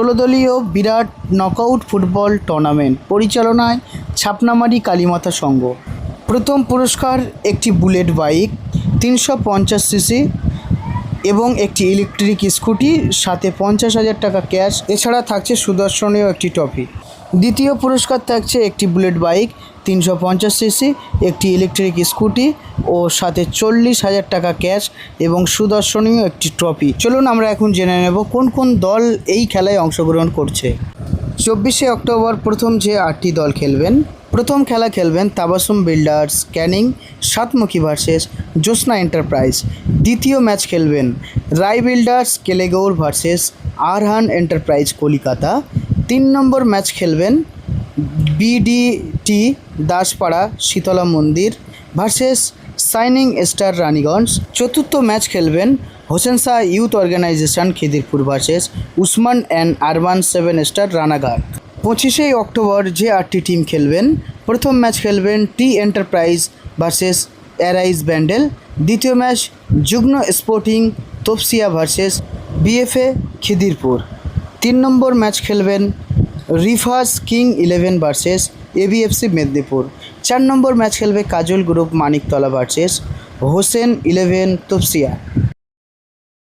ষোলো দলীয় বিরাট knockout football tournament পরিচালনায় ছাপনামারি কালীমাতা সংঘ। প্রথম পুরস্কার একটি বুলেট বাইক, তিনশো পঞ্চাশ সিসি এবং একটি ইলেকট্রিক স্কুটি, সাথে পঞ্চাশ হাজার টাকা ক্যাশ। এছাড়া থাকছে সুদর্শনীয় একটি ট্রফি। দ্বিতীয় পুরস্কার থাকছে একটি বুলেট বাইক, তিনশো পঞ্চাশ সিসি, একটি ইলেকট্রিক স্কুটি ও সাথে চল্লিশ হাজার টাকা ক্যাশ এবং সুদর্শনীয় একটি ট্রফি চলুন আমরা এখন জেনে নেব কোন কোন দল এই খেলায় অংশগ্রহণ করছে। চব্বিশে অক্টোবর প্রথম যে আটটি দল খেলবেন, প্রথম খেলা খেলবেন Tabassum builders, Canning, Satmukhi versus, Jyotsna enterprise. দ্বিতীয় ম্যাচ খেলবেন Roy builders, Kelegour versus, Arhan enterprise, Kolikata. তিন নম্বর ম্যাচ খেলবেন বিডিটি দাসপাড়া শীতলা মন্দির ভার্সেস সাইনিং স্টার রানীগঞ্জ। চতুর্থ ম্যাচ খেলবেন Hossain Shah youth organisation Khidirpur versus Usman and urban seven star Ranaghat. পঁচিশে October যে আটটি টিম খেলবেন, প্রথম ম্যাচ খেলবেন T enterprise versus arise Bandel. দ্বিতীয় match যুগ্ন sporting Topsia versus BFA Khidirpur. তিন নম্বর ম্যাচ খেলবেন refers king eleven versus ABFC Medinipur. চার নম্বর ম্যাচ খেলবে Kajal group Maniktala versus Hossain eleven Topsia.